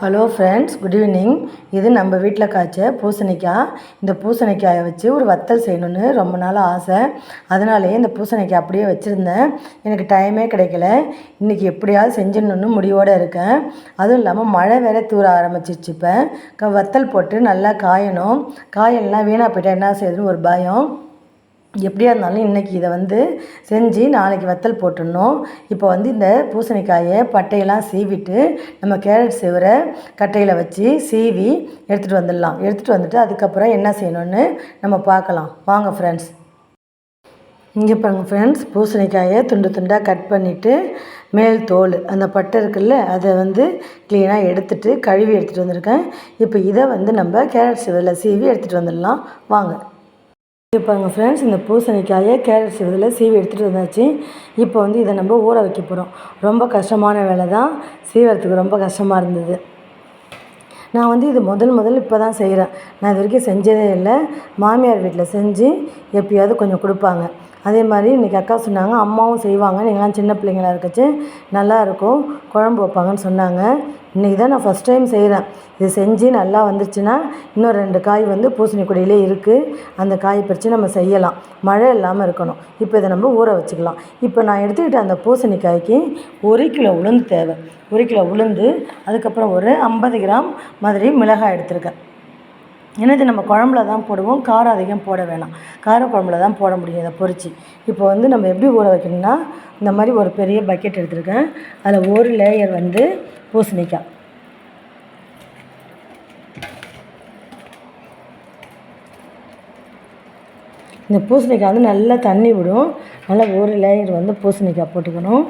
Hello friends good evening இது நம்ம வீட்டில் காய்ச்ச பூசணிக்காய் இந்த பூசணிக்காயை வச்சு ஒரு வத்தல் செய்யணுன்னு ரொம்ப நாள் ஆசை. அதனாலேயே இந்த பூசணிக்காய் அப்படியே வச்சுருந்தேன். எனக்கு டைமே கிடைக்கல. இன்றைக்கி எப்படியாவது செஞ்சிடணுன்னு முடிவோடு இருக்கேன். அதுவும் இல்லாமல் மழை வேற தூர ஆரம்பிச்சிச்சு இப்போ. வத்தல் போட்டு நல்லா காயணும். காயெல்லாம் வீணாக போயிட்டால் என்ன செய்யுதுன்னு ஒரு பயம். எப்படியா இருந்தாலும் இன்றைக்கி இதை வந்து செஞ்சு நாளைக்கு வத்தல் போட்டுடணும். இப்போ வந்து இந்த பூசணிக்காயை பட்டையெல்லாம் சீவிட்டு நம்ம கேரட் சிவரை கட்டையில் வச்சு சீவி எடுத்துகிட்டு வந்துடலாம். எடுத்துகிட்டு வந்துட்டு அதுக்கப்புறம் என்ன செய்யணும்னு நம்ம பார்க்கலாம். வாங்க ஃப்ரெண்ட்ஸ் இங்கே பாருங்க ஃப்ரெண்ட்ஸ் பூசணிக்காயை துண்டு துண்டாக கட் பண்ணிவிட்டு மேல் தோல் அந்த பட்டை இருக்குல்ல அதை வந்து க்ளீனாக எடுத்துகிட்டு கழுவி எடுத்துகிட்டு வந்திருக்கேன். இப்போ இதை வந்து நம்ம கேரட் சிவரில் சீவி எடுத்துகிட்டு வந்துடலாம். வாங்க. இப்போ பாருங்கள் ஃப்ரெண்ட்ஸ் இந்த பூசணிக்காயை கேரட் சீவதில் சீவி எடுத்துகிட்டு வந்தாச்சு. இப்போ வந்து இதை நம்ம ஊற வைக்க போகிறோம் ரொம்ப கஷ்டமான வேலை தான். சீவரத்துக்கு ரொம்ப கஷ்டமாக இருந்தது. நான் வந்து இது முதல் முதல் இப்போ தான் செய்கிறேன் நான் இது வரைக்கும் செஞ்சதே இல்லை. மாமியார் வீட்டில் செஞ்சு எப்பயாவது கொஞ்சம் கொடுப்பாங்க. அதே மாதிரி இன்றைக்கி அக்கா சொன்னாங்க அம்மாவும் செய்வாங்க. நீங்களாம் சின்ன பிள்ளைங்களா இருக்கச்சு நல்லா இருக்கும் குழம்பு வைப்பாங்கன்னு சொன்னாங்க. இன்றைக்கி தான் நான் ஃபஸ்ட் டைம் செய்கிறேன் இது செஞ்சு நல்லா வந்துருச்சுன்னா இன்னும் ரெண்டு காய் வந்து பூசணி கொடியிலே இருக்குது அந்த காய் பறித்து நம்ம செய்யலாம். மழை இல்லாமல் இருக்கணும். இப்போ இதை நம்ம ஊற வச்சுக்கலாம். இப்போ நான் எடுத்துக்கிட்ட அந்த பூசணிக்காய்க்கு ஒரு கிலோ உளுந்து தேவை. ஒரு கிலோ உளுந்து அதுக்கப்புறம் ஒரு ஐம்பது கிராம் மாதிரி மிளகாய் எடுத்திருக்கேன். ஏன்னா இது நம்ம குழம்புல தான் போடுவோம் காரம் அதிகம் போட வேணாம். கார குழம்புல தான் போட முடியும் இதை பொறிச்சு. இப்போ வந்து நம்ம எப்படி ஊற வைக்கணும்னா இந்த மாதிரி ஒரு பெரிய பக்கெட் எடுத்திருக்கேன். அதில் ஒரு லேயர் வந்து பூசணிக்காய். இந்த பூசணிக்காய் வந்து நல்லா தண்ணி விடும். நல்லா ஒரு லேயர் வந்து பூசணிக்காய் போட்டுக்கணும்.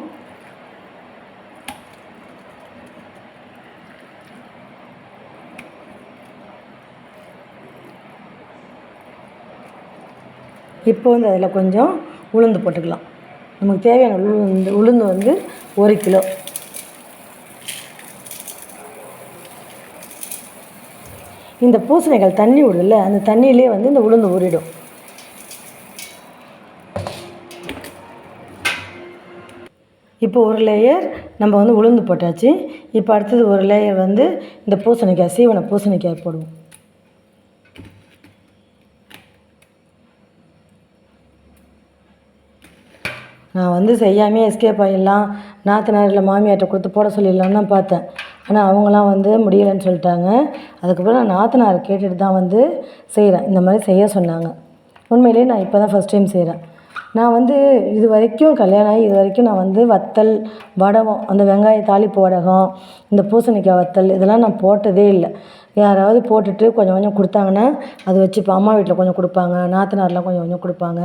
இப்போ வந்து அதில் கொஞ்சம் உளுந்து போட்டுக்கலாம். நமக்கு தேவையான உளுந்து உளுந்து வந்து ஒரு கிலோ. இந்த பூசணிக்காய் தண்ணி விடுதில்ல அந்த தண்ணியிலே வந்து இந்த உளுந்து ஊறிடும். இப்போ ஒரு லேயர் நம்ம வந்து உளுந்து போட்டாச்சு. இப்போ அடுத்தது ஒரு லேயர் வந்து இந்த பூசணிக்காய் சீவனை பூசணிக்காய் போடுவோம். நான் வந்து செய்யாமே எஸ்கேப் ஆகிடலாம் நாத்தனார் இல்லை கொடுத்து போட சொல்லிடலான்னு தான் பார்த்தேன். ஆனால் அவங்களாம் வந்து முடியலைன்னு சொல்லிட்டாங்க. அதுக்கப்புறம் நான் நாத்தனார் கேட்டுட்டு தான் வந்து செய்கிறேன் இந்த மாதிரி செய்ய சொன்னாங்க. உண்மையிலேயே நான் இப்போ தான் ஃபஸ்ட் டைம் செய்கிறேன் நான் வந்து இது வரைக்கும் கல்யாணம் ஆகி இது வரைக்கும் நான் வந்து வத்தல் வடகம் அந்த வெங்காய தாளிப்பு வடகம் இந்த பூசணிக்காய் வத்தல் இதெல்லாம் நான் போட்டதே இல்லை. யாராவது போட்டுட்டு கொஞ்சம் கொஞ்சம் கொடுத்தாங்கன்னா அது வச்சுப்பேன். அம்மா வீட்டில் கொஞ்சம் கொடுப்பாங்க நாத்தனார்லாம் கொஞ்சம் கொஞ்சம் கொடுப்பாங்க.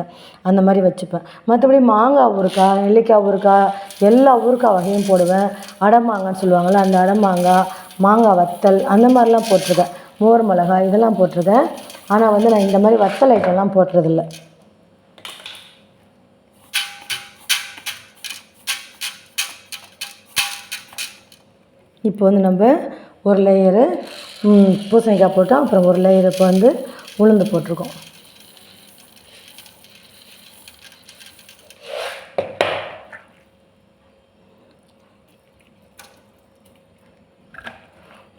அந்த மாதிரி வச்சுப்பேன். மற்றபடி மாங்காய் ஊறுக்காய் நெல்லிக்காய் ஊறுக்காய் எல்லா ஊறுக்காய் வகையும் போடுவேன். அடமாங்கான்னு சொல்லுவாங்கள்ல அந்த அடமாங்காய் மாங்காய் வத்தல் அந்த மாதிரிலாம் போட்டிருக்கேன். மோர் மிளகாய் இதெல்லாம் போட்டிருக்கேன். ஆனால் வந்து நான் இந்த மாதிரி வத்தல் ஐட்டம்லாம் போட்டுறதில்ல இப்போ வந்து நம்ம ஒரு லேயரு பூசணிக்காய் போட்டோம். அப்புறம் ஒரு லேயர் இப்போ வந்து உளுந்து போட்டிருக்கோம்.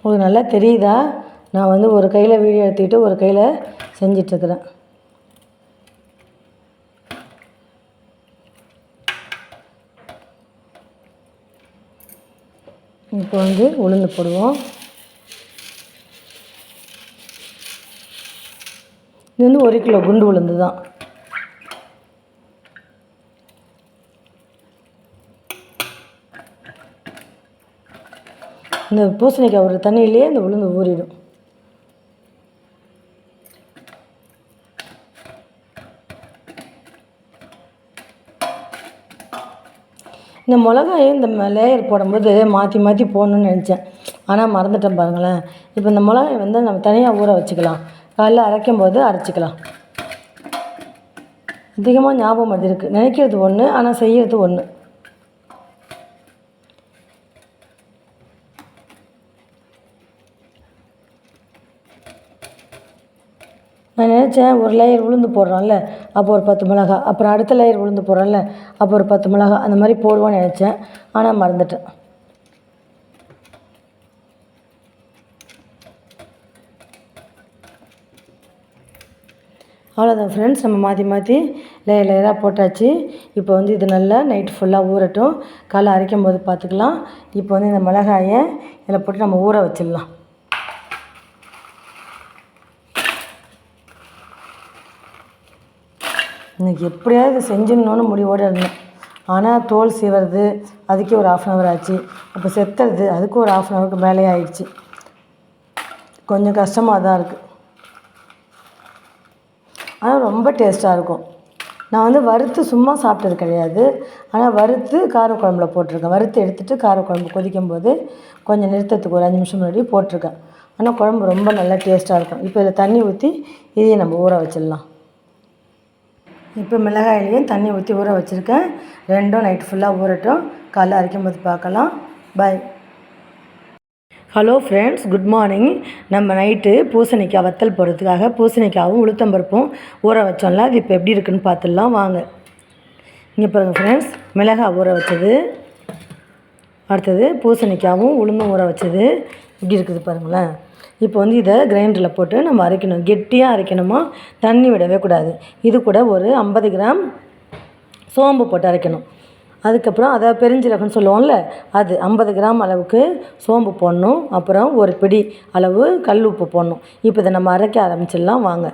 உங்களுக்கு நல்லா தெரியுதா? நான் வந்து ஒரு கையில் வீடியோ எடுத்துக்கிட்டு ஒரு கையில் செஞ்சிட்ருக்குறேன். இப்போ வந்து உளுந்து போடுவோம். இது வந்து ஒரு கிலோ குண்டு உளுந்து தான் இந்த பூசணிக்காய் ஒரு தண்ணியிலேயே இந்த உளுந்து ஊறிடும். இந்த மிளகாயும் இந்த லேயர் போடும்போது மாற்றி மாற்றி போடணுன்னு நினச்சேன். ஆனால் மறந்துட்டேன் பாருங்களேன். இப்போ இந்த மிளகாய் வந்து நம்ம தனியாக ஊற வச்சுக்கலாம். காலைல அரைக்கும் போது அரைச்சிக்கலாம். அதிகமாக ஞாபகம் வருது இருக்குது நினைக்கிறது ஒன்று ஆனால் செய்கிறது ஒன்று நான் நினச்சேன் ஒரு லேயர் உளுந்து போடுறோம்ல அப்போ ஒரு பத்து மிளகா அப்புறம் அடுத்த லேயர் உளுந்து போடுறோம்ல அப்போ ஒரு பத்து மிளகா அந்த மாதிரி போடுவோன்னு நினச்சேன். ஆனால் மறந்துட்டேன். அவ்வளோதான் ஃப்ரெண்ட்ஸ் நம்ம மாற்றி மாற்றி லேயர் லேயராக போட்டாச்சு. இப்போ வந்து இது நல்லா நைட் ஃபுல்லாக ஊறட்டும். காலை அரைக்கும் போது பார்த்துக்கலாம். இப்போ வந்து இந்த மிளகாயை இதில் போட்டு நம்ம ஊற வச்சிடலாம். இன்றைக்கி எப்படியாவது செஞ்சிடணும்னு முடிவோடு இருந்தேன். ஆனால் தோல் சீவுறது அதுக்கே ஒரு ஆஃப் அன் ஹவர் ஆச்சு. அப்போ செத்துறது. அதுக்கும் ஒரு ஆஃப் அன் ஹவருக்கு மேலே ஆயிடுச்சு. கொஞ்சம் கஷ்டமாக தான் இருக்குது ஆனால் ரொம்ப டேஸ்ட்டாக இருக்கும். நான் வந்து வறுத்து சும்மா சாப்பிட்டது கிடையாது. ஆனால் வறுத்து காரக்குழம்புல போட்டிருக்கேன். வறுத்து எடுத்துகிட்டு காரக்குழம்பு கொதிக்கும் போது கொஞ்சம் நிறுத்தத்துக்கு ஒரு அஞ்சு நிமிஷம் முன்னாடி போட்டிருக்கேன். ஆனால் குழம்பு ரொம்ப நல்லா டேஸ்ட்டாக இருக்கும். இப்போ இதில் தண்ணி ஊற்றி இதையும் நம்ம ஊற வச்சிடலாம். இப்போ மிளகாயிலையும் தண்ணி ஊற்றி ஊற வச்சுருக்கேன். ரெண்டும் நைட் ஃபுல்லாக ஊறட்டும். காலைல அரைக்கும் போது பார்க்கலாம். Bye hello friends good morning நம்ம நைட்டு பூசணிக்காய் வத்தல் போடுறதுக்காக பூசணிக்காவும் உளுத்தம்பருப்பும் ஊற வச்சோம்ல அது இப்போ எப்படி இருக்குன்னு பார்த்துடலாம் வாங்க. இங்கே பாருங்கள் ஃப்ரெண்ட்ஸ் மிளகாய் ஊற வச்சது. அடுத்தது பூசணிக்காவும் உளுந்தும் ஊற வச்சது. இப்படி இருக்குது பாருங்களேன். இப்போ வந்து இதை கிரைண்டரில் போட்டு நம்ம அரைக்கணும். கெட்டியாக அரைக்கணுமா? தண்ணி விடவே கூடாது. இது கூட ஒரு ஐம்பது கிராம் சோம்பு போட்டு அரைக்கணும். அதுக்கப்புறம் அதை பெருஞ்சீரகம்னு சொல்லுவோம்ல அது ஐம்பது கிராம் அளவுக்கு சோம்பு போடணும். அப்புறம் ஒரு பிடி அளவு கல் உப்பு போடணும். இப்போ இதை நம்ம அரைக்க ஆரம்பிச்சிடலாம். வாங்க.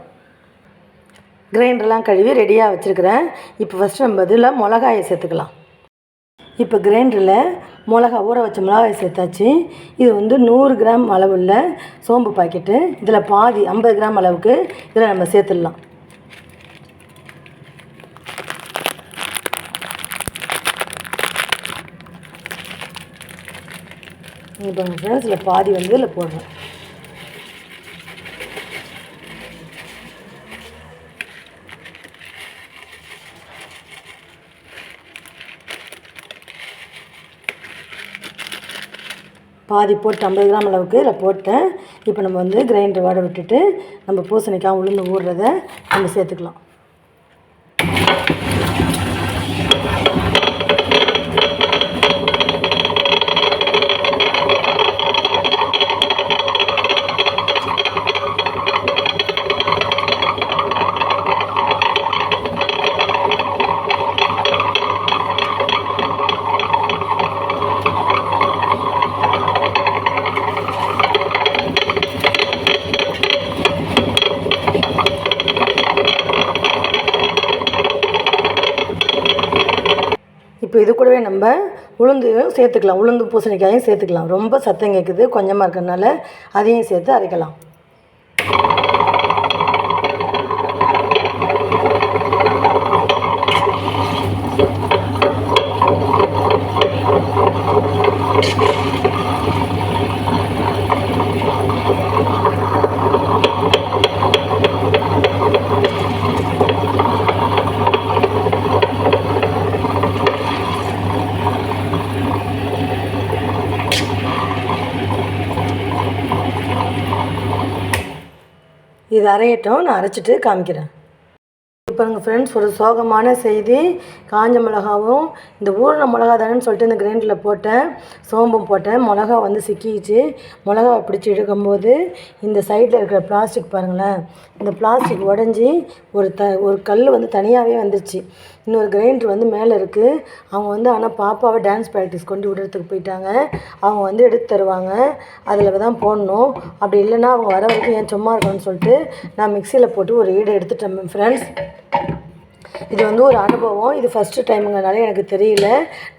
கிரைண்டர்லாம் கழுவி ரெடியாக வச்சுருக்கிறேன். இப்போ ஃபஸ்ட்டு நம்ம இதில் மிளகாயை சேர்த்துக்கலாம். இப்போ கிரைண்டரில் மிளகா ஊற வச்ச மிளகாய் சேர்த்தாச்சு. இது வந்து நூறு கிராம் அளவுள்ள சோம்பு பாக்கெட்டு. இதில் பாதி ஐம்பது கிராம் அளவுக்கு இதில் நம்ம சேர்த்துடலாம். இப்போ ஃப்ரெண்ட்ஸ் இதில் பாதி வந்து இதில் போடுறேன் பாதி போட்டு ஐம்பது கிராம் அளவுக்கு இதில் போட்டேன். இப்போ நம்ம வந்து கிரைண்டர் வாட விட்டுட்டு நம்ம பூசணிக்காய் உளுந்து ஊடுறத நம்ம சேர்த்துக்கலாம். உளுந்து சேர்த்துக்கலாம். உளுந்து பூசணிக்காயும் சேர்த்துக்கலாம். ரொம்ப சத்தம் கேட்குது கொஞ்சமாக இருக்கிறதுனால அதையும் சேர்த்து அரைக்கலாம். இது அரையட்டும் நான் அரைச்சிட்டு காமிக்கிறேன். இப்போ எங்கள் ஃப்ரெண்ட்ஸ் ஒரு சோகமான செய்தி. காஞ்ச மிளகாவும் இந்த ஊறின மிளகா தானேன்னு சொல்லிட்டு இந்த கிரைண்டரில் போட்டேன். சோம்பும் போட்டேன். மிளகா வந்து சிக்கிச்சு. மிளகாவை பிடிச்சி இழுக்கும்போது இந்த சைடில் இருக்கிற பிளாஸ்டிக் பாருங்களேன். இந்த பிளாஸ்டிக் உடஞ்சி ஒரு த ஒரு கல் வந்து தனியாகவே வந்துருச்சு. இன்னொரு கிரைண்டர் வந்து மேலே இருக்குது அவங்க வந்து ஆனால் பாப்பாவை டான்ஸ் ப்ராக்டிஸ் கொண்டு விடுறதுக்கு போயிட்டாங்க. அவங்க வந்து எடுத்து தருவாங்க. அதில் தான் போடணும். அப்படி இல்லைன்னா அவங்க வர வரைக்கும் ஏன் சும்மா இருக்கணும்னு சொல்லிட்டு நான் மிக்சியில் போட்டு ஒரு ஈடு எடுத்துட்டேன் ஃப்ரெண்ட்ஸ் இது வந்து ஒரு அனுபவம். இது ஃபஸ்ட்டு டைமுங்கிறனால எனக்கு தெரியல.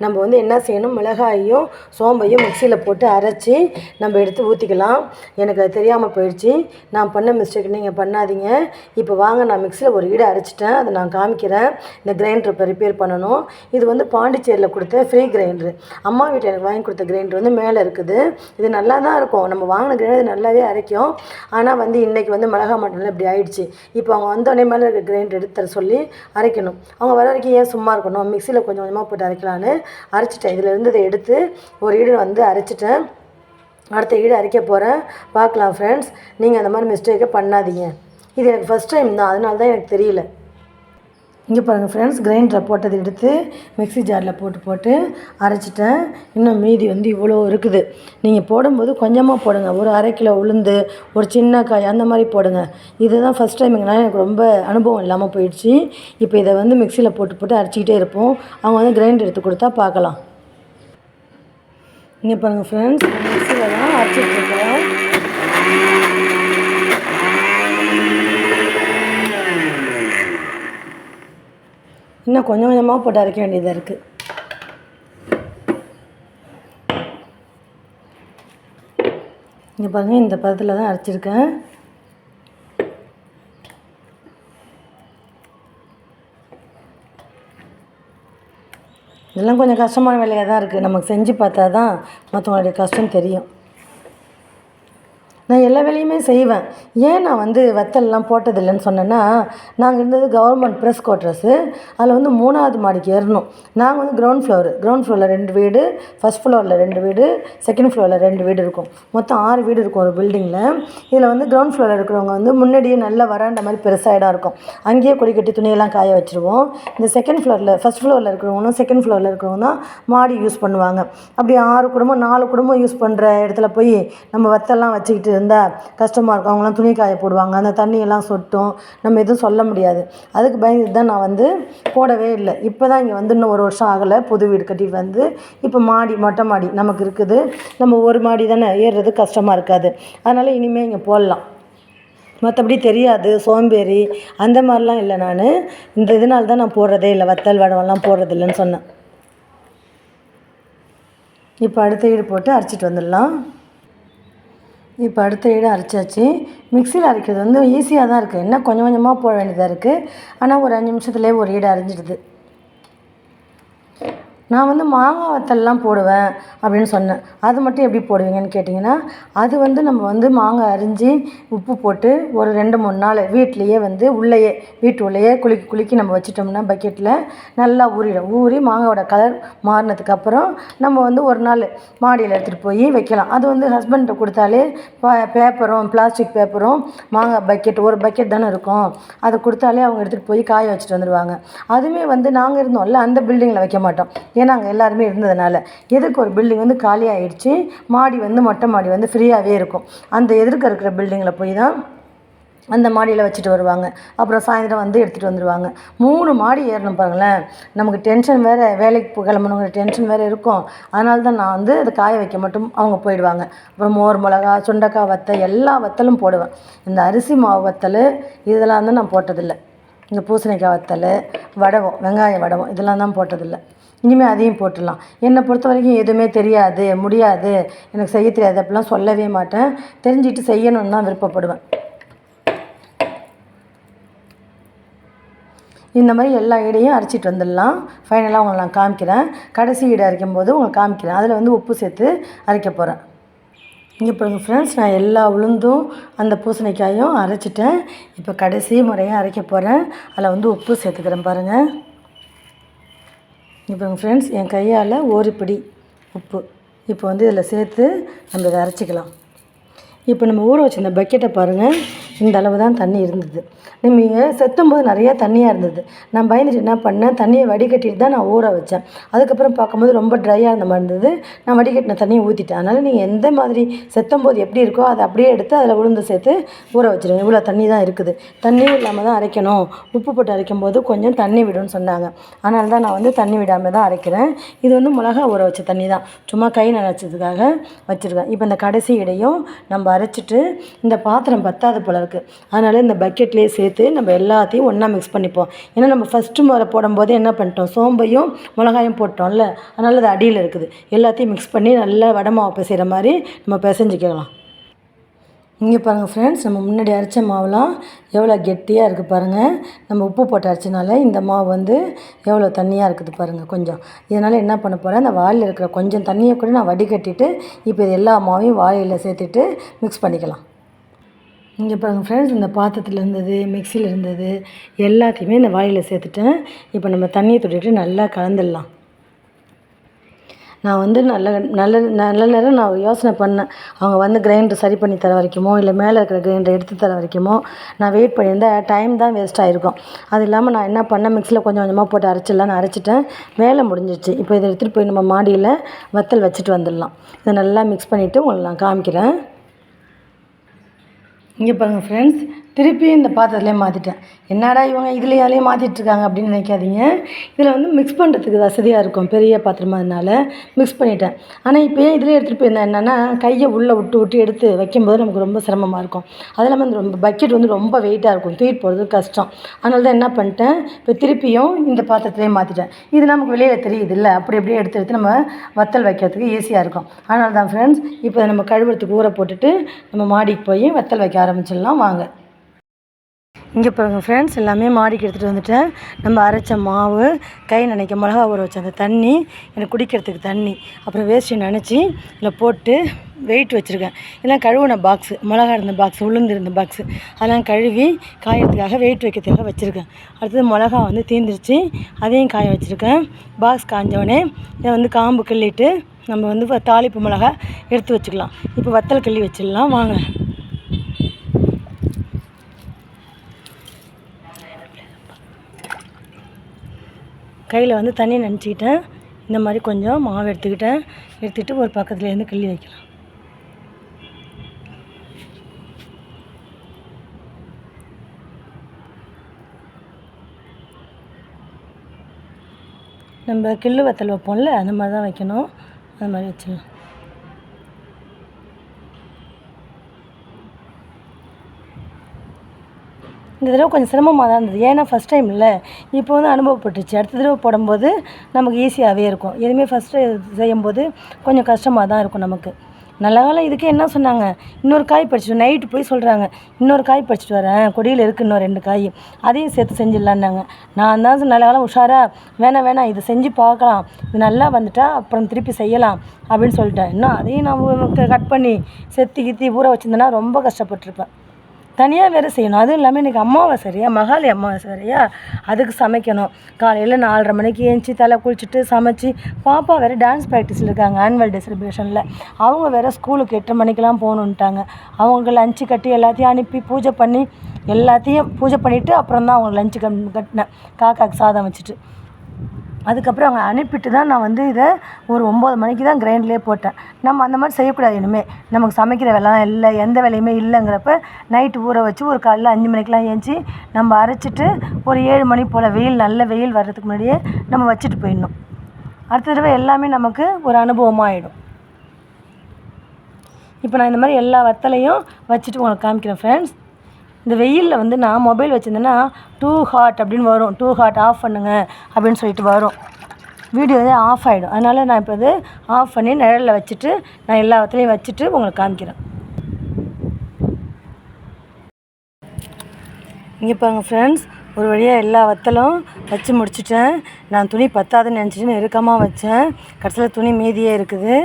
நம்ம வந்து என்ன செய்யணும்? மிளகாயும் சோம்பையும் மிக்சியில் போட்டு அரைச்சி நம்ம எடுத்து ஊற்றிக்கலாம் எனக்கு அது தெரியாமல் போயிடுச்சு. நான் பண்ண மிஸ்டேக் நீங்கள் பண்ணாதீங்க. இப்போ வாங்க நான் மிக்சியில் ஒரு ஈடு அரைச்சிட்டேன். அதை நான் காமிக்கிறேன். இந்த கிரைண்டர் இப்போ ரிப்பேர் பண்ணணும். இது வந்து பாண்டிச்சேரியில் கொடுத்த ஃப்ரீ கிரைண்டரு அம்மா வீட்டில் எனக்கு வாங்கி கொடுத்த கிரைண்டர் வந்து மேலே இருக்குது. இது நல்லா தான் இருக்கும். நம்ம வாங்கின கிரைண்டர் நல்லாவே அரைக்கும். ஆனால் வந்து இன்றைக்கி வந்து மிளகா மட்டனில் இப்படி ஆயிடுச்சு. இப்போ அவங்க வந்தோடனே மேலே இருக்க கிரைண்டர் எடுத்து தர சொல்லி அரைக்கணும். அவங்க வர வரைக்கும் ஏன் சும்மா இருக்கணும்? மிக்சியில் கொஞ்சம் கொஞ்சமாக போட்டு அரைக்கலான்னு அரைச்சிட்டேன். இதில் இருந்ததை எடுத்து ஒரு ஈடு வந்து அரைச்சிட்டேன். அடுத்த ஈடு அரைக்க போகிறேன் பார்க்கலாம் ஃப்ரெண்ட்ஸ் நீங்கள் அந்த மாதிரி மிஸ்டேக்கை பண்ணாதீங்க. இது எனக்கு ஃபஸ்ட் டைம் தான். அதனால தான் எனக்கு தெரியல. இங்கே பாருங்கள் ஃப்ரெண்ட்ஸ் கிரைண்டரை போட்டதை எடுத்து மிக்ஸி ஜாரில் போட்டு போட்டு அரைச்சிட்டேன். இன்னும் மீதி வந்து இவ்வளோ இருக்குது. நீங்கள் போடும்போது கொஞ்சமாக போடுங்க. ஒரு அரை கிலோ உளுந்து ஒரு சின்ன காய் அந்த மாதிரி போடுங்க. இதுதான் ஃபஸ்ட் டைமுங்கனால எனக்கு ரொம்ப அனுபவம் இல்லாமல் போயிடுச்சு. இப்போ இதை வந்து மிக்சியில் போட்டு போட்டு அரைச்சிக்கிட்டே இருப்போம். அவங்க வந்து கிரைண்டர் எடுத்து கொடுத்தா பார்க்கலாம். இங்கே பாருங்கள் ஃப்ரெண்ட்ஸ் மிக்சியில் தான் அரைச்சிட்டு இருக்கிறேன் இன்னும் கொஞ்சம் கொஞ்சமாக போட்டு அரைக்க வேண்டியதாக இருக்குது இங்கே பாருங்கள் இந்த பதத்தில் தான் அரைச்சிருக்கேன். இதெல்லாம் கொஞ்சம் கஷ்டமான வேலையாக தான் இருக்குது நமக்கு செஞ்சு பார்த்தா தான் மற்றவங்களுடைய கஷ்டம் தெரியும். நான் எல்லா வேலையுமே செய்வேன். ஏன் நான் வந்து வத்தல்லாம் போட்டதில்லைன்னு சொன்னேன்னா நாங்கள் இருந்தது கவர்மெண்ட் ப்ரெஸ் குவார்ட்டர்ஸு அதில் வந்து மூணாவது மாடிக்கு ஏறணும். நாங்கள் வந்து கிரவுண்ட் ஃப்ளோர் கிரவுண்ட் ஃப்ளோரில் ரெண்டு வீடு ஃபஸ்ட் ஃப்ளோரில் ரெண்டு வீடு செகண்ட் ஃப்ளோரில் ரெண்டு வீடு இருக்கும். மொத்தம் ஆறு வீடு இருக்கும் ஒரு பில்டிங்கில் இதில் வந்து கிரவுண்ட் ஃப்ளோரில் இருக்கிறவங்க வந்து முன்னாடியே நல்லா வராண்ட மாதிரி பெருசாக இடம் இருக்கும். அங்கேயே கொடி கட்டி துணியெல்லாம் காய வச்சுருவோம். இந்த செகண்ட் ஃப்ளோரில் ஃபஸ்ட் ஃப்ளோரில் இருக்கிறவங்களும் செகண்ட் ஃப்ளோரில் இருக்கிறவங்க தான் மாடி யூஸ் பண்ணுவாங்க. அப்படி ஆறு குடும்பம் நாலு குடும்பம் யூஸ் பண்ணுற இடத்துல போய் நம்ம வத்தெல்லாம் வச்சுக்கிட்டு இருந்தால் கஷ்டமாக இருக்கும். அவங்களாம் துணி காய போடுவாங்க. அந்த தண்ணியெல்லாம் சொட்டும். நம்ம எதுவும் சொல்ல முடியாது. அதுக்கு பயந்துட்டு தான் நான் வந்து போடவே இல்லை. இப்போ தான் இங்கே வந்து இன்னும் ஒரு வருஷம் ஆகலை. புது வீடு கட்டிட்டு வந்து இப்போ மாடி மொட்டை மாடி நமக்கு இருக்குது. நம்ம ஒரு மாடி தானே. ஏறுறது கஷ்டமாக இருக்காது. அதனால் இனிமேல் இங்கே போடலாம். மற்றபடி தெரியாது. சோம்பேறி அந்த மாதிரிலாம் இல்லை நான். இந்த இதனால தான் நான் போடுறதே இல்லை. வத்தல் வடவெல்லாம் போடுறது இல்லைன்னு சொன்னேன். இப்போ அடுத்த வீடு போட்டு அரைச்சிட்டு வந்துடலாம். இப்போ அடுத்த ஈடு அரைச்சாச்சு. மிக்சியில் அரைக்கிறது வந்து ஈஸியாக தான் இருக்குது என்ன கொஞ்சம் கொஞ்சமாக போட வேண்டியதாக இருக்குது ஆனால் ஒரு அஞ்சு நிமிஷத்துலேயே ஒரு ஈடு அரைஞ்சிடுது. நான் வந்து மாங்காய் வத்தல்லாம் போடுவேன் அப்படின்னு சொன்னேன். அது மட்டும் எப்படி போடுவீங்கன்னு கேட்டிங்கன்னா அது வந்து நம்ம வந்து மாங்காய் அரிஞ்சு உப்பு போட்டு ஒரு ரெண்டு மூணு நாள் வீட்டிலையே வந்து உள்ளேயே வீட்டு உள்ளேயே குலுக்கி குலுக்கி நம்ம வச்சிட்டோம்னா பக்கெட்டில் நல்லா ஊறிடும். ஊறி மாங்காயோட கலர் மாறினதுக்கப்புறம் நம்ம வந்து ஒரு நாள் மாடியில் எடுத்துகிட்டு போய் வைக்கலாம். அது வந்து ஹஸ்பண்ட்டை கொடுத்தாலே பேப்பரும் பிளாஸ்டிக் பேப்பரும் மாங்காய் பக்கெட் ஒரு பக்கெட் தானே இருக்கும். அதை கொடுத்தாலே அவங்க எடுத்துகிட்டு போய் காய வச்சுட்டு வந்துடுவாங்க அதுவுமே வந்து நாங்கள் இருந்தோம்ல அந்த பில்டிங்கில் வைக்க மாட்டோம். ஏன்னா அங்கே எல்லாருமே இருந்ததுனால. எதுக்கு ஒரு பில்டிங் வந்து காலி ஆயிடுச்சு? மாடி வந்து மொட்டை மாடி வந்து ஃப்ரீயாகவே இருக்கும். அந்த எதிர்க்க இருக்கிற பில்டிங்கில் போய் தான் அந்த மாடியில் வச்சுட்டு வருவாங்க. அப்புறம் சாயந்தரம் வந்து எடுத்துகிட்டு வந்துடுவாங்க மூணு மாடி ஏறணும் பாருங்களேன். நமக்கு டென்ஷன் வேறு வேலைக்கு கிளம்பணுங்கிற டென்ஷன் வேறு இருக்கும். அதனால தான் நான் வந்து அதை காய வைக்க மட்டும் அவங்க போயிடுவாங்க. அப்புறம் மோர் மிளகா சுண்டக்காய் வத்தல் எல்லா வத்தலும் போடுவேன். இந்த அரிசி மாவு வத்தல் இதெல்லாம் வந்து நான் போட்டதில்லை. இந்த பூசணிக்காய் வத்தல் வடகம் வெங்காய வடவும் இதெல்லாம் தான் போட்டதில்லை. இனிமேல் அதையும் போட்டுடலாம். என்னை பொறுத்த வரைக்கும் எதுவுமே தெரியாது முடியாது. எனக்கு செய்ய தெரியாது. அப்படிலாம் சொல்லவே மாட்டேன். தெரிஞ்சுட்டு செய்யணும்னு தான் விருப்பப்படுவேன். இந்த மாதிரி எல்லா ஈடையும் அரைச்சிட்டு வந்துடலாம். ஃபைனலாக உங்களை நான் காமிக்கிறேன். கடைசி ஈடு அரைக்கும் போது உங்களுக்கு காமிக்கிறேன். அதில் வந்து உப்பு சேர்த்து அரைக்க போகிறேன் இங்கே பாருங்கள் ஃப்ரெண்ட்ஸ் நான் எல்லா உளுந்தும் அந்த பூசணிக்காயும் அரைச்சிட்டேன். இப்போ கடைசி முறையாக அரைக்க போகிறேன் அதில் வந்து உப்பு சேர்த்துக்கிறேன் பாருங்கள் இங்கே பாருங்கள் ஃப்ரெண்ட்ஸ் என் கையால் ஒரு பிடி உப்பு. இப்போ வந்து இதில் சேர்த்து நம்ம இதை அரைச்சிக்கலாம். இப்போ நம்ம ஊற வச்சிருந்த பக்கெட்டை பாருங்கள் இந்த அளவு தான் தண்ணி இருந்தது. நம்ம செத்தும் போது நிறையா தண்ணியாக இருந்தது. நான் பயந்துட்டு என்ன பண்ணேன்? தண்ணியை வடிகட்டிட்டு தான் நான் ஊற வச்சேன். அதுக்கப்புறம் பார்க்கும்போது ரொம்ப ட்ரையாக இருந்த மாதிரி இருந்தது. நான் வடிகட்டின தண்ணியை ஊற்றிட்டேன் அதனால் நீங்கள் எந்த மாதிரி செத்தும் போது எப்படி இருக்கோ அதை அப்படியே எடுத்து அதில் உளுந்து சேர்த்து ஊற வச்சுருங்க. இவ்வளோ தண்ணி தான் இருக்குது. தண்ணியும் இல்லாமல் தான் அரைக்கணும். உப்பு போட்டு அரைக்கும் போது கொஞ்சம் தண்ணி விடும்னு சொன்னாங்க. அதனால தான் நான் வந்து தண்ணி விடாமல் தான் அரைக்கிறேன். இது வந்து மிளகா ஊற வச்ச தண்ணி தான். சும்மா கை நனைச்சதுக்காக வச்சுருக்கேன். இப்போ இந்த கடைசி இடையும் நம்ம வரைச்சிட்டு இந்த பாத்திரம் பத்தாது போல இருக்குது அதனால் இந்த பக்கெட்லேயே சேர்த்து நம்ம எல்லாத்தையும் ஒன்றா மிக்ஸ் பண்ணிப்போம். ஏன்னா நம்ம ஃபஸ்ட்டு முறை போடும்போது என்ன பண்ணிட்டோம்? சோம்பையும் மிளகாயும் போட்டோம்ல. அதனால் அது அடியில் இருக்குது. எல்லாத்தையும் மிக்ஸ் பண்ணி நல்லா வடை மாவு பிசைகிற மாதிரி நம்ம பிசைஞ்சிக்கலாம் இங்கே பாருங்கள் ஃப்ரெண்ட்ஸ் நம்ம முன்னாடி அரைச்ச மாவுலாம் எவ்வளோ கெட்டியாக இருக்குது பாருங்கள் நம்ம உப்பு போட்டு அரைச்சனால இந்த மாவு வந்து எவ்வளோ தண்ணியாக இருக்குது பாருங்கள் கொஞ்சம். இதனால் என்ன பண்ண போகிறேன் அந்த வாளியில் இருக்கிற கொஞ்சம் தண்ணியை கூட நான் வடிகட்டிட்டு இப்போ இது எல்லா மாவையும் வாளியில் சேர்த்துட்டு மிக்ஸ் பண்ணிக்கலாம். இங்கே பாருங்கள் ஃப்ரெண்ட்ஸ் இந்த பாத்திரத்தில் இருந்தது மிக்சியில் இருந்தது எல்லாத்தையுமே இந்த வாளியில் சேர்த்துட்டேன். இப்போ நம்ம தண்ணியை தொட்டிட்டு நல்லா கலந்துடலாம். நான் வந்து நல்ல நல்ல நல்ல நேரம் நான் யோசனை பண்ணேன். அவங்க வந்து கிரைண்டர் சரி பண்ணி தர வரைக்குமோ இல்லை மேலே இருக்கிற கிரைண்டர் எடுத்து தர வரைக்குமோ நான் வெயிட் பண்ணியிருந்தேன். டைம் தான் வேஸ்ட் ஆகிருக்கும் அது இல்லாமல் நான் என்ன பண்ணேன் மிக்சியில் கொஞ்சம் கொஞ்சமாக போட்டு அரைச்சிடலாம் நான் அரைச்சிட்டேன். வேலை முடிஞ்சிச்சு இப்போ இதை எடுத்துகிட்டு போய் நம்ம மாடியில் வத்தல் வச்சுட்டு வந்துடலாம். இதை நல்லா மிக்ஸ் பண்ணிவிட்டு உங்களுக்கு நான் காமிக்கிறேன். இங்கே பாருங்கள் ஃப்ரெண்ட்ஸ் திருப்பி இந்த பாத்திரத்துலேயே மாற்றிட்டேன் என்னடா இவங்க இதுலையாலேயே மாற்றிட்டுருக்காங்க அப்படின்னு நினைக்காதீங்க. இதில் வந்து மிக்ஸ் பண்ணுறதுக்கு வசதியாக இருக்கும். பெரிய பாத்திரமா அதனால மிக்ஸ் பண்ணிட்டேன். ஆனால் இப்போ ஏன் இதிலே எடுத்துகிட்டு போயிருந்தேன் என்னென்னா கையை உள்ளே விட்டு விட்டு எடுத்து வைக்கும்போது நமக்கு ரொம்ப சிரமமாக இருக்கும். அது இல்லாமல் இந்த ரொம்ப பக்கெட் வந்து ரொம்ப வெயிட்டாக இருக்கும். தூக்கிட்டு போகிறது கஷ்டம். அதனால தான் என்ன பண்ணிட்டேன் இப்போ திருப்பியும் இந்த பாத்திரத்துலேயே மாற்றிட்டேன் இது நமக்கு வெளியில் தெரியுது இல்லை அப்படி அப்படியே எடுத்து எடுத்து நம்ம வத்தல் வைக்கிறதுக்கு ஈஸியாக இருக்கும். அதனால தான் ஃப்ரெண்ட்ஸ் இப்போ நம்ம கழுவுறதுக்கு ஊற போட்டுட்டு நம்ம மாடிக்கு போய் வத்தல் வைக்க ஆரம்பிச்சிடலாம். வாங்க. இங்கே பாருங்கள் ஃப்ரெண்ட்ஸ் எல்லாமே மாடிக்கு எடுத்துகிட்டு வந்துட்டேன். நம்ம அரைச்ச மாவு கை நினைக்க மிளகா ஊற வச்ச அந்த தண்ணி எனக்கு குடிக்கிறதுக்கு தண்ணி. அப்புறம் வேஸ்ட்டு நினச்சி இதில் போட்டு வெயிட் வச்சுருக்கேன். இதெல்லாம் கழுவுன பாக்ஸு மிளகா இருந்த பாக்ஸு உளுந்து இருந்த பாக்ஸு அதெல்லாம் கழுவி காயறதுக்காக வெயிட் வைக்கிறதுக்காக வச்சுருக்கேன். அடுத்தது மிளகா வந்து தீந்துருச்சு அதையும் காய வச்சுருக்கேன். பாக்ஸ் காஞ்சோடனே இதை வந்து காம்பு கிள்ளிட்டு நம்ம வந்து தாளிப்பு மிளகா எடுத்து வச்சுக்கலாம். இப்போ வத்தல் கிள்ளி வச்சிடலாம். வாங்க. கையில் வந்து தண்ணி நினச்சிக்கிட்டேன். இந்த மாதிரி கொஞ்சம் மாவு எடுத்துக்கிட்டேன். எடுத்துக்கிட்டு ஒரு பக்கத்துலேருந்து கிள்ளி வைக்கலாம். நம்ம கிள்ளு வத்தல் வைப்போம்ல அந்த மாதிரி தான் வைக்கணும். அந்த மாதிரி வச்சிடலாம். இந்த தடவை கொஞ்சம் சிரமமாக தான் இருந்தது. ஏன்னா ஃபஸ்ட் டைம் இல்லை. இப்போ வந்து அனுபவப்பட்டுச்சு. அடுத்த தடவை போடும்போது நமக்கு ஈஸியாகவே இருக்கும். எதுவுமே ஃபஸ்ட்டு செய்யும்போது கொஞ்சம் கஷ்டமாக தான் இருக்கும் நமக்கு. நல்ல காலம் இதுக்கு என்ன சொன்னாங்க? இன்னொரு காய் பறிச்சிட்டு நைட்டு போய் சொல்கிறாங்க இன்னொரு காய் பறிச்சிட்டு வரேன். கொடியில் இருக்குது இன்னும் ரெண்டு காய். அதையும் சேர்த்து செஞ்சிடலான்னாங்க. நான் தான் நல்ல காலம் உஷாராக வேணாம் வேணாம். இதை செஞ்சு பார்க்கலாம். இது நல்லா வந்துட்டா அப்புறம் திருப்பி செய்யலாம். அப்படின்னு சொல்லிட்டேன். இன்னும் அதையும் நான் கட் பண்ணி செத்தி கித்தி ஊற வச்சுருந்தேன்னா ரொம்ப கஷ்டப்பட்டிருப்பேன். தனியாக வேறு செய்யணும். அதுவும் இல்லாமல் இன்றைக்கி அம்மாவாசை சரியா மகாலி அமாவாசை சரியா அதுக்கு சமைக்கணும். காலையில் நாலரை மணிக்கு ஏஞ்சி தலை குளிச்சுட்டு சமைச்சு பாப்பா வேறு டான்ஸ் ப்ராக்டிஸில் இருக்காங்க ஆனுவல் டே செலிப்ரேஷனில் அவங்க வேறு ஸ்கூலுக்கு எட்டு மணிக்கெலாம் போகணுன்ட்டாங்க அவங்க லஞ்சு கட்டி எல்லாத்தையும் அனுப்பி பூஜை பண்ணி எல்லாத்தையும் பூஜை பண்ணிவிட்டு அப்புறம் தான் அவங்க லஞ்சு கட் கட்டினேன். காக்காக்கு சாதம் வச்சுட்டு. அதுக்கப்புறம் அவங்க அனுப்பிட்டு தான் நான் வந்து இதை ஒரு ஒம்பது மணிக்கு தான் கிரைண்ட்லேயே போட்டேன். நம்ம அந்த மாதிரி செய்யக்கூடாது இனிமேல் நமக்கு சமைக்கிற வேலைலாம் இல்லை எந்த வேலையுமே இல்லைங்கிறப்ப நைட்டு ஊற வச்சு ஒரு காலையில் அஞ்சு மணிக்கெலாம் ஏஞ்சி நம்ம அரைச்சிட்டு ஒரு ஏழு மணி போல் வெயில் நல்ல வெயில் வர்றதுக்கு முன்னாடியே நம்ம வச்சுட்டு போயிடணும். அடுத்த தடவை எல்லாமே நமக்கு ஒரு அனுபவமாக ஆகிடும் இப்போ நான் இந்த மாதிரி எல்லா வத்தலையும் வச்சுட்டு உங்களுக்கு காமிக்கிறேன் ஃப்ரெண்ட்ஸ் இந்த வெயிலில் வந்து நான் மொபைல் வச்சுருந்தேன்னா டூ ஹாட் அப்படின்னு வரும். டூ ஹாட் ஆஃப் பண்ணுங்கள் அப்படின்னு சொல்லிட்டு வரும். வீடியோ வந்து ஆஃப் ஆகிடும் அதனால் நான் இப்போ இது ஆஃப் பண்ணி நிழலில் வச்சுட்டு நான் எல்லா இடத்துலையும் வச்சுட்டு உங்களுக்கு காமிக்கிறேன். இங்கே பாருங்கள் ஃப்ரெண்ட்ஸ் ஒரு வழியாக எல்லா வத்தலும் வச்சு முடிச்சிட்டேன். நான் துணி பத்தாதுன்னு நினச்சிட்டு நெருக்கமாக வச்சேன். கடைசியில் துணி மீதியே இருக்குது.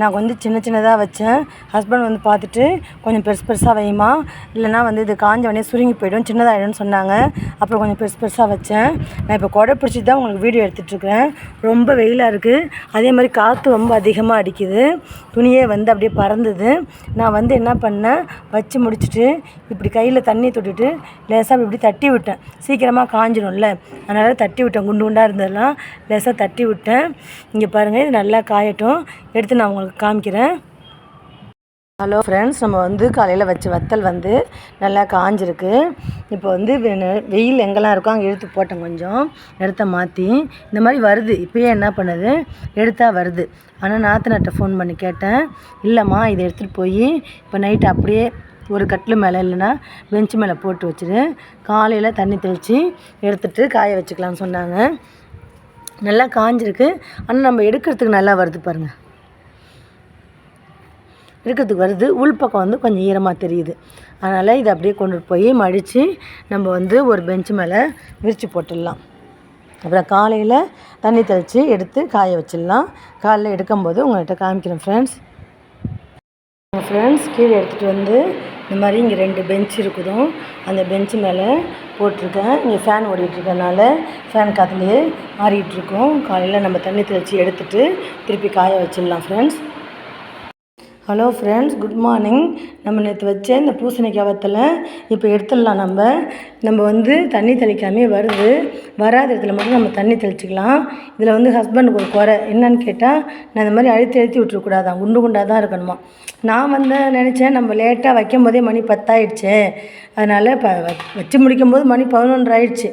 நான் வந்து சின்ன சின்னதாக வச்சேன். ஹஸ்பண்ட் வந்து பார்த்துட்டு கொஞ்சம் பெருசு பெருசாக வைமா இல்லைனா வந்து இது காஞ்ச உடனே சுருங்கி போயிடும் சின்னதாகிடும்னு சொன்னாங்க. அப்புறம் கொஞ்சம் பெருசு பெருசாக வச்சேன். நான் இப்போ கொடை பிடிச்சிட்டு தான் உங்களுக்கு வீடியோ எடுத்துகிட்ருக்கேன் ரொம்ப வெயிலாக இருக்குது அதே மாதிரி காற்று ரொம்ப அதிகமாக அடிக்குது. துணியே வந்து அப்படியே பறந்துது. நான் வந்து என்ன பண்ணேன்? வச்சு முடிச்சுட்டு இப்படி கையில் தண்ணி தொட்டுட்டு லேசாக இப்படி தட்டி விட்டேன். சீக்கிரமாக காஞ்சிடும்ல அதனால் தட்டி விட்டேன். குண்டு குண்டாக இருந்ததெல்லாம் லேசாக தட்டி விட்டேன். இங்கே பாருங்கள் இது நல்லா காயட்டும். எடுத்து நான் உங்களுக்கு காமிக்கிறேன். ஹலோ ஃப்ரெண்ட்ஸ் நம்ம வந்து காலையில் வச்ச வத்தல் வந்து நல்லா காஞ்சிருக்கு. இப்போ வந்து வெ- வெயில் எங்கெல்லாம் இருக்கோ அங்கே எடுத்து போட்டேன் கொஞ்சம். இடத்த மாற்றி இந்த மாதிரி வருது. இப்போயே என்ன பண்ணுது? எடுத்தா வருது. ஆனால் நாத்தனாட்ட ஃபோன் பண்ணி கேட்டேன். இல்லைம்மா இதை எடுத்துகிட்டு போய் இப்போ நைட்டு அப்படியே ஒரு கட்டில் மேலே இல்லைன்னா பெஞ்ச் மேலே போட்டு வச்சுரு. காலையில் தண்ணி தெளித்து எடுத்துகிட்டு காய வச்சுக்கலாம்னு சொன்னாங்க. நல்லா காஞ்சிருக்கு. ஆனால் நம்ம எடுக்கிறதுக்கு நல்லா வருது பாருங்கள் இருக்கிறதுக்கு வருது. உள்பக்கம் வந்து கொஞ்சம் ஈரமாக தெரியுது. அதனால் இதை அப்படியே கொண்டு போய் மடித்து நம்ம வந்து ஒரு பெஞ்சு மேலே விரித்து போட்டுடலாம். அப்புறம் காலையில் தண்ணி தெளித்து எடுத்து காய வச்சிடலாம். காலையில் எடுக்கும்போது உங்கள்கிட்ட காமிக்கிறேன் ஃப்ரெண்ட்ஸ் ஃப்ரெண்ட்ஸ் கீழே எடுத்துகிட்டு வந்து இந்த மாதிரி இங்கே ரெண்டு பெஞ்ச் இருக்குதும். அந்த பெஞ்சு மேலே போட்டிருக்கேன். இங்கே ஃபேன் ஓடிட்டுருக்கனால ஃபேன் காற்றுலையே ஆறிட்டுருக்கோம் காலையில் நம்ம தண்ணி தெளித்து எடுத்துகிட்டு திருப்பி காய வச்சிடலாம் friends hello friends good morning நம்ம நேற்று வச்ச இந்த பூசணிக்காய் வத்தலை இப்போ எடுத்துடலாம் நம்ம. நம்ம வந்து தண்ணி தெளிக்காமே வருது. வராத இடத்துல மட்டும் நம்ம தண்ணி தெளிச்சிக்கலாம். இதில் வந்து ஹஸ்பண்டுக்கு ஒரு குறை. என்னன்னு கேட்டால் நான் இந்த மாதிரி அழுத்தி அழுத்தி விட்டுருக்கூடாதான் குண்டு குண்டாக தான் இருக்கணுமா. நான் வந்து நினச்சேன் நம்ம லேட்டாக வைக்கும் போதே மணி பத்தாயிடுச்சு. அதனால் இப்போ வச்சு முடிக்கும் போது மணி பதினொன்று ஆயிடுச்சு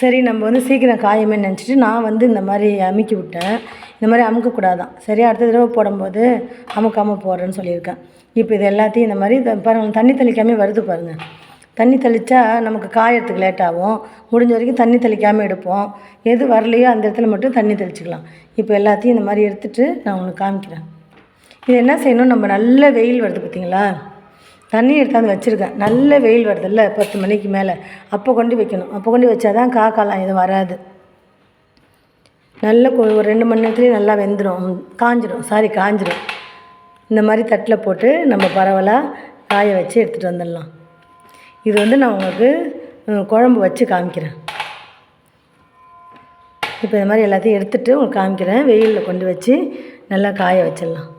சரி நம்ம வந்து சீக்கிரம் காயமே நினச்சிட்டு நான் வந்து இந்த மாதிரி அமுக்கி விட்டேன். இந்த மாதிரி அமுக்கக்கூடாதான். சரியா? அடுத்த தடவை போடும்போது அமுக்காமல் போடுறேன்னு சொல்லியிருக்கேன். இப்போ இது எல்லாத்தையும் இந்த மாதிரி பாருங்கள் தண்ணி தெளிக்காமல் வருது பாருங்கள் தண்ணி தெளித்தா நமக்கு காயறதுக்கு லேட் ஆகும். முடிஞ்ச வரைக்கும் தண்ணி தெளிக்காமல் எடுப்போம். எது வரலையோ அந்த இடத்துல மட்டும் தண்ணி தெளிச்சிக்கலாம். இப்போ எல்லாத்தையும் இந்த மாதிரி எடுத்துகிட்டு நான் உங்களுக்கு காமிக்கிறேன். இது என்ன செய்யணும்? நம்ம நல்ல வெயில் வருது பார்த்தீங்களா தண்ணி எடுத்தாந்து வச்சுருக்கேன். நல்ல வெயில் வருதுல்ல பத்து மணிக்கு மேலே. அப்போ கொண்டு வைக்கணும். அப்போ கொண்டு வச்சா தான் காக்காலாம் எதுவும் வராது. நல்ல ஒரு ரெண்டு மணி நேரத்துலேயே நல்லா வெந்துடும் காஞ்சிரும். சாரி காஞ்சிரும். இந்த மாதிரி தட்டில் போட்டு நம்ம பரவலாக காய வச்சு எடுத்துகிட்டு வந்துடலாம். இது வந்து நான் உங்களுக்கு குழம்பு வச்சு காமிக்கிறேன். இப்போ இந்த மாதிரி எல்லாத்தையும் எடுத்துகிட்டு உங்களுக்கு காமிக்கிறேன். வெயிலில் கொண்டு வச்சு நல்லா காய வச்சிடலாம்.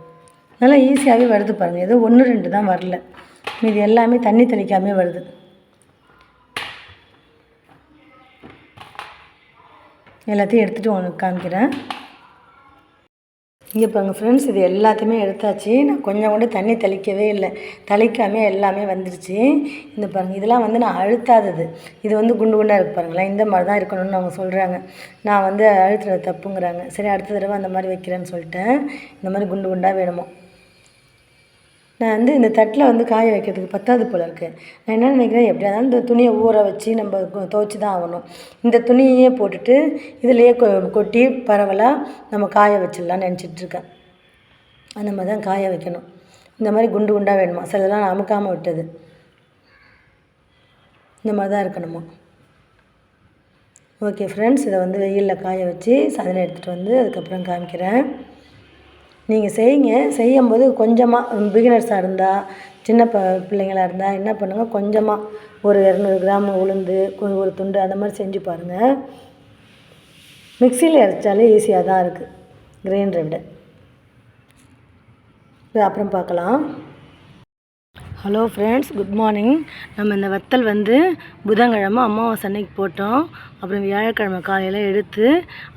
நல்லா ஈஸியாகவே வருது பாருங்கள் ஏதோ ஒன்று ரெண்டு தான் வரல. மீதி எல்லாமே தண்ணி தெளிக்காமே வருது. எல்லாத்தையும் எடுத்துகிட்டு உங்களுக்கு காமிக்கிறேன். இங்கே பாருங்கள் ஃப்ரெண்ட்ஸ் இது எல்லாத்தையுமே எடுத்தாச்சு. நான் கொஞ்சம் கூட தண்ணி தெளிக்கவே இல்லை. தெளிக்காமே எல்லாமே வந்துருச்சு. இந்த பாருங்கள் இதெல்லாம் வந்து நான் அழுத்தாதது. இது வந்து குண்டு குண்டாக இருக்கு பாருங்களேன். இந்த மாதிரி தான் இருக்கணும்னு அவங்க சொல்கிறாங்க நான் வந்து அழுத்துறது தப்புங்கிறாங்க. சரி அடுத்த தடவை அந்த மாதிரி வைக்கிறேன்னு சொல்லிட்டேன். இந்த மாதிரி குண்டு குண்டாக வேணுமோ. நான் வந்து இந்த தட்டில் வந்து காய வைக்கிறதுக்கு பத்தாது போல் இருக்குது நான் என்ன நினைக்கிறேன் எப்படியா இருந்தாலும் இந்த துணியை ஊற வச்சு நம்ம துவைச்சி தான் ஆகணும். இந்த துணியே போட்டுட்டு இதுலேயே கொ கொட்டி பரவலாக நம்ம காய வச்சிடலாம்னு நினச்சிட்டு இருக்கேன். அந்த மாதிரி தான் காய வைக்கணும். இந்த மாதிரி குண்டு குண்டாக வேணுமா? சிலதெல்லாம் நான் அமுக்காமல் விட்டது. இந்த மாதிரி தான் இருக்கணுமா? ஓகே ஃப்ரெண்ட்ஸ் இதை வந்து வெயிலில் காய வச்சு சதனை எடுத்துகிட்டு வந்து அதுக்கப்புறம் காமிக்கிறேன். நீங்கள் செய்யுங்க. செய்யும்போது கொஞ்சமாக பிகினர்ஸாக இருந்தால் சின்ன ப பிள்ளைங்களாக இருந்தால் என்ன பண்ணுங்கள் கொஞ்சமாக ஒரு இரநூறு கிராம் உளுந்து ஒரு துண்டு அந்த மாதிரி செஞ்சு பாருங்கள் மிக்சியில் அரைச்சாலே ஈஸியாக தான் இருக்குது கிரைண்டரை விட. அப்புறம் பார்க்கலாம். ஹலோ ஃப்ரெண்ட்ஸ் குட் மார்னிங் நம்ம இந்த வத்தல் வந்து புதன்கிழமை அமாவாசை அன்னைக்கு போட்டோம். அப்புறம் வியாழக்கிழமை காலையில் எடுத்து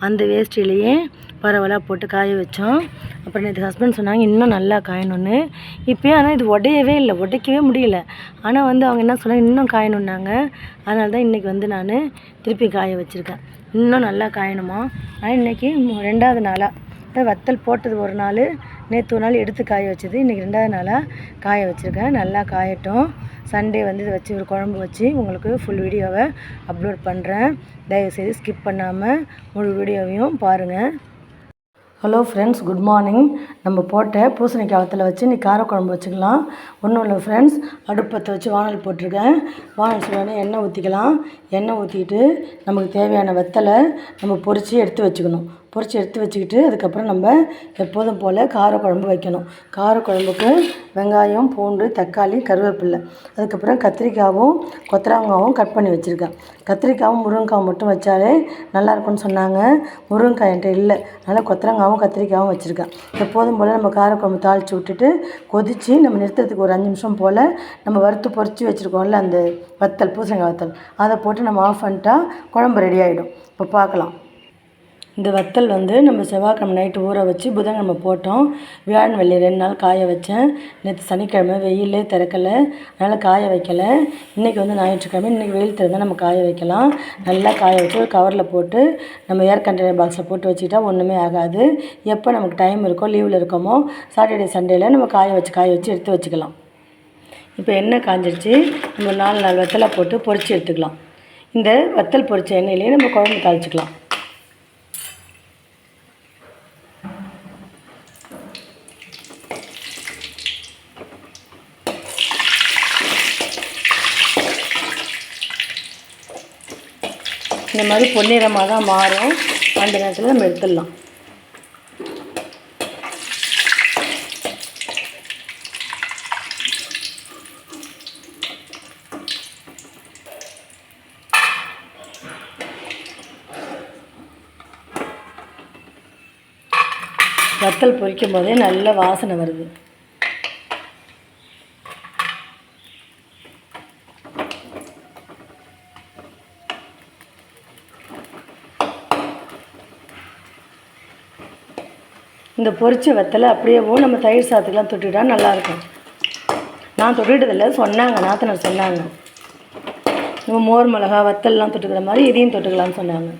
அந்த வேஸ்ட்டிலேயே பரவலாக போட்டு காய வச்சோம். அப்புறம் நேற்று ஹஸ்பண்ட் சொன்னாங்க இன்னும் நல்லா காயணும்னு. இப்போயே ஆனால் இது உடையவே இல்லை உடைக்கவே முடியல. ஆனால் வந்து அவங்க என்ன சொன்னாங்க இன்னும் காயணுன்னாங்க அதனால தான் இன்றைக்கி வந்து நான் திருப்பி காய வச்சுருக்கேன். இன்னும் நல்லா காயணுமா? ஆனால் இன்றைக்கி ரெண்டாவது நாளாக வத்தல் போட்டது ஒரு நாள் நேற்று ஒரு நாள் எடுத்து காய வச்சது. இன்றைக்கி ரெண்டாவது நாளாக காய வச்சுருக்கேன். நல்லா காயட்டும். சண்டே வந்து இதை வச்சு ஒரு குழம்பு வச்சு உங்களுக்கு ஃபுல் வீடியோவை அப்லோட் பண்ணுறேன் தயவுசெய்து ஸ்கிப் பண்ணாமல் முழு வீடியோவையும் பாருங்கள் ஹலோ ஃப்ரெண்ட்ஸ் குட் மார்னிங் நம்ம போட்ட பூசணிக்காய் வத்தலை வச்சு இன்னைக்கு காரக்குழம்பு வச்சுக்கலாம். ஒன்றும் இல்லை ஃப்ரெண்ட்ஸ் அடுப்பத்தை வச்சு வானல் போட்டிருக்கேன். வானல் சூடானே எண்ணெய் ஊற்றிக்கலாம் எண்ணெய் ஊற்றிக்கிட்டு நமக்கு தேவையான வெத்தலை நம்ம பொரித்து எடுத்து வச்சுக்கணும். பொரித்து எடுத்து வச்சுக்கிட்டு அதுக்கப்புறம் நம்ம எப்போதும் போல் காரக்குழம்பு வைக்கணும். காரக்குழம்புக்கு வெங்காயம் பூண்டு தக்காளி கருவேப்பில்லை. அதுக்கப்புறம் கத்திரிக்காவும் கொத்தரங்காவும் கட் பண்ணி வச்சுருக்கேன். கத்திரிக்காவும் முருங்கைக்காவும் மட்டும் வச்சாலே நல்லாயிருக்குன்னு சொன்னாங்க. முருங்கைக்காய் என்கிட்ட இல்லை. அதனால் கொத்தரங்காவும் கத்திரிக்காவும் வச்சுருக்கேன். எப்போதும் போல் நம்ம காரக்குழம்பு தாளித்து விட்டுட்டு கொதித்து நம்ம நிறுத்துறதுக்கு ஒரு அஞ்சு நிமிஷம் போல் நம்ம வறுத்து பொறிச்சு வச்சுருக்கோம்ல அந்த வத்தல் பூசணிக்காய் வத்தல் அதை போட்டு நம்ம ஆஃப் பண்ணிட்டா குழம்பு ரெடி ஆகிடும் இப்போ பார்க்கலாம். இந்த வத்தல் வந்து நம்ம செவ்வாய்க்கிழமை நைட்டு ஊற வச்சு புதன்கிழமை போட்டோம். வியாழன் வெள்ளி ரெண்டு நாள் காய வச்சேன். நேற்று சனிக்கிழமை வெயிலே திறக்கலை. அதனால் காய வைக்கலை. இன்றைக்கி வந்து ஞாயிற்றுக்கிழமை இன்றைக்கி வெயில் திறந்தால் நம்ம காய வைக்கலாம். நல்லா காய வச்சு ஒரு கவரில் போட்டு நம்ம ஏர் கண்டெய்னர் பாக்ஸில் போட்டு வச்சுக்கிட்டா ஒன்றுமே ஆகாது. எப்போ நமக்கு டைம் இருக்கோ லீவில் இருக்கோமோ சாட்டர்டே சண்டேயில் நம்ம காய வச்சு காய வச்சு எடுத்து வச்சுக்கலாம். இப்போ எண்ணெய் காஞ்சிருச்சு. நம்ம நாலு நாலு வத்தலை போட்டு பொறிச்சு எடுத்துக்கலாம். இந்த வத்தல் பொரிச்ச எண்ணெயிலே நம்ம குழம்பு தாளிச்சிக்கலாம். இந்த மாதிரி பொன்னிறமாக தான் மாறும். அந்த நேரத்தில் நம்ம எடுத்துடலாம். வத்தல் பொரிக்கும் போதே நல்ல வாசனை வருது. இந்த பொரிச்ச வெத்தலை அப்படியேவும் நம்ம தயிர் சாதத்துக்கெலாம் தொட்டுக்கிட்டா நல்லாயிருக்கும். நான் தொட்டுக்கிட்டதில்ல சொன்னாங்க நாத்தனர் சொன்னாங்க. நம்ம மோர் மிளகா வத்தல்லாம் தொட்டுக்கிற மாதிரி இதையும் தொட்டுக்கலாம்னு சொன்னாங்க.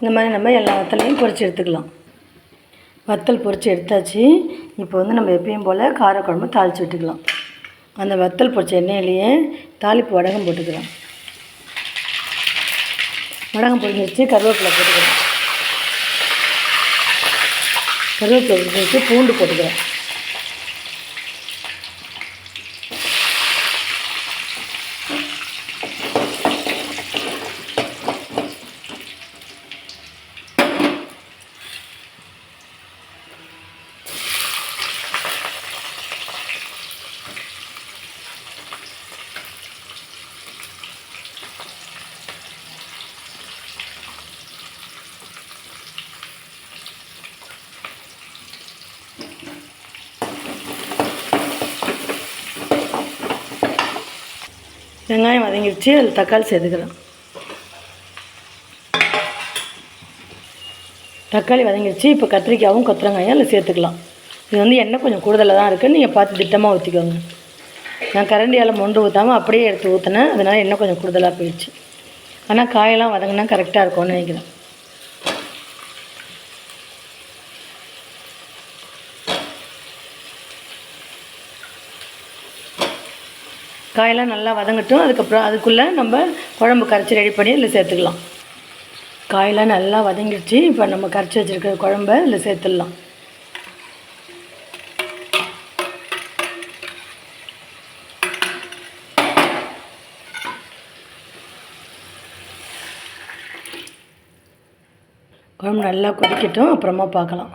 இந்த மாதிரி நம்ம எல்லா வத்தலையும் பொறிச்சு எடுத்துக்கலாம். வத்தல் பொறிச்சு எடுத்தாச்சு. இப்போ வந்து நம்ம எப்பயும் போல் காரக்குழம்பு தாளித்து விட்டுக்கலாம். அந்த வத்தல் பொரிச்ச எண்ணெயிலேயே தாளிப்பு வடகம் போட்டுக்கலாம். வடகம் பொரிச்சு வச்சு கருவேப்பிலை போட்டுக்கலாம். கருவேப்பிலை வச்சு பூண்டு போட்டுக்கிறேன் வெங்காயம் வதங்கிடுச்சு அதில் தக்காளி சேர்த்துக்கலாம். தக்காளி வதங்கிடுச்சு இப்போ கத்திரிக்காயும் கொத்தரங்காயும் அதில் சேர்த்துக்கலாம். இது வந்து எண்ணெய் கொஞ்சம் கூடுதலாக தான் இருக்குது நீங்கள் பார்த்து திட்டமாக ஊற்றிக்கோங்க. நான் கரண்டியால் மொண்டு ஊற்றாமல் அப்படியே எடுத்து ஊற்றினேன் அதனால் எண்ணெய் கொஞ்சம் கூடுதலாக போயிடுச்சு. ஆனால் காயெல்லாம் வதங்கினா கரெக்டாக இருக்கும்னு நினைக்கிறேன். காயெல்லாம் நல்லா வதங்கட்டும். அதுக்கப்புறம் அதுக்குள்ளே நம்ம குழம்பு கரைச்சி ரெடி பண்ணி அதில் சேர்த்துக்கலாம். காயெல்லாம் நல்லா வதங்கிடுச்சு. இப்போ நம்ம கரைச்சி வச்சுருக்கிற குழம்ப இதில் சேர்த்துடலாம். குழம்பு நல்லா கொதிக்கட்டும். அப்புறமா பார்க்கலாம்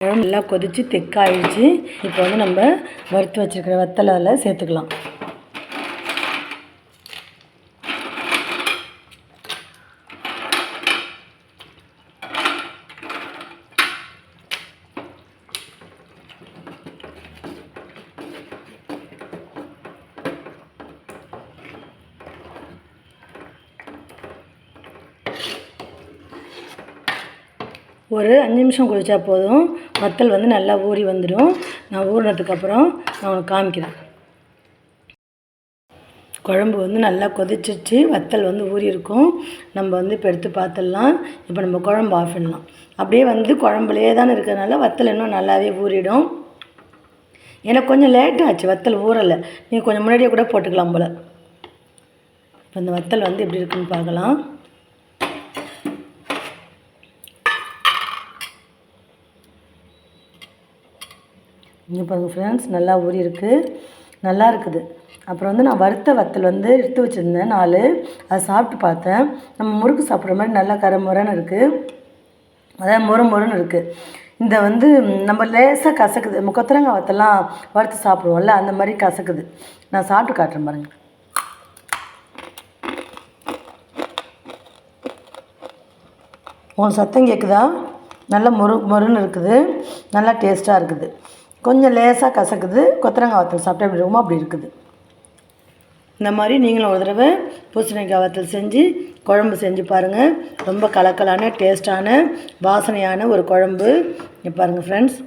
குழம்பு நல்லா கொதித்து தெக்காயிடுச்சு இப்போ வந்து நம்ம வறுத்து வச்சுருக்கிற வத்தலை அதில் சேர்த்துக்கலாம். ஒரு அஞ்சு நிமிஷம் குளிச்சா போதும். வத்தல் வந்து நல்லா ஊறி வந்துடும் நான் ஊறினதுக்கப்புறம் நான் உங்களுக்கு காமிக்கிறேன். குழம்பு வந்து நல்லா கொதிச்சிச்சு வத்தல் வந்து ஊறி இருக்கும். நம்ம வந்து இப்போ எடுத்து பார்த்துடலாம் இப்போ நம்ம குழம்பு ஆஃப் பண்ணலாம். அப்படியே வந்து குழம்புலையே தானே இருக்கிறதுனால வத்தல் இன்னும் நல்லாவே ஊறிடும். எனக்கு கொஞ்சம் லேட் ஆச்சு. வத்தல் ஊறலை. நீங்கள் கொஞ்சம் முன்னாடியே கூட போட்டுக்கலாம் போல். இப்போ இந்த வத்தல் வந்து எப்படி இருக்குன்னு பார்க்கலாம். இங்கே பாருங்கள் ஃப்ரெண்ட்ஸ் நல்லா ஊறி இருக்குது நல்லா இருக்குது. அப்புறம் வந்து நான் வறுத்த வத்தல் வந்து எடுத்து வச்சுருந்தேன் நாலு. அதை சாப்பிட்டு பார்த்தேன். நம்ம முறுக்கு சாப்பிட்ற மாதிரி நல்லா கரமுறன்னு இருக்குது அதான் முறு முறைன்னு இருக்குது இந்த வந்து நம்ம லேசாக கசக்குது. நம்ம கொத்தரங்காய் வத்தெல்லாம் வறுத்து சாப்பிடுவோம்ல அந்த மாதிரி கசக்குது. நான் சாப்பிட்டு காட்டுறேன் பாருங்கள் உங்களுக்கு சத்தம் கேட்குதா நல்லா மொறு மொறுன்னு இருக்குது. நல்லா டேஸ்ட்டாக இருக்குது. கொஞ்சம் லேசாக கசக்குது. கொத்தரங்காய் வத்தல் சாப்பிட்டா எப்படி இருக்குமோ அப்படி இருக்குது. இந்த மாதிரி நீங்களும் ஒரு தடவை பூசணிக்காய் வத்தல் செஞ்சு குழம்பு செஞ்சு பாருங்கள் ரொம்ப கலக்கலான டேஸ்டான வாசனையான ஒரு குழம்பு. பாருங்கள் ஃப்ரெண்ட்ஸ்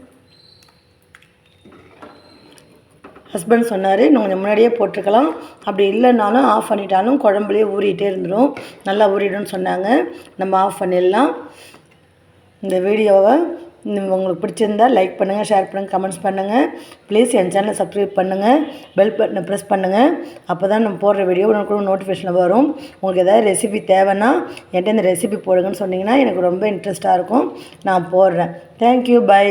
ஹஸ்பண்ட் சொன்னார் நீங்கள் கொஞ்சம் முன்னாடியே போட்டிருக்கலாம். அப்படி இல்லைனாலும் ஆஃப் பண்ணிட்டாலும் குழம்புலேயே ஊறிட்டே இருந்துடும் நல்லா ஊறிடும்னு சொன்னாங்க. நம்ம ஆஃப் பண்ணிடலாம். இந்த வீடியோவை உங்களுக்கு பிடிச்சிருந்தா லைக் பண்ணுங்கள் ஷேர் பண்ணுங்கள் கமெண்ட்ஸ் பண்ணுங்கள் ப்ளீஸ் என் சேனலை சப்ஸ்கிரைப் பண்ணுங்கள் பெல் பட்டனை ப்ரெஸ் பண்ணுங்கள் அப்போ தான் நம்ம போடுற வீடியோ உனக்கு நோட்டிஃபிகேஷன் வரும். உங்களுக்கு ஏதாவது ரெசிபி தேவைன்னா என்கிட்ட இந்த ரெசிபி போடுங்கன்னு சொன்னிங்கன்னா எனக்கு ரொம்ப இன்ட்ரெஸ்ட்டாக இருக்கும். நான் போடுறேன். Thank you bye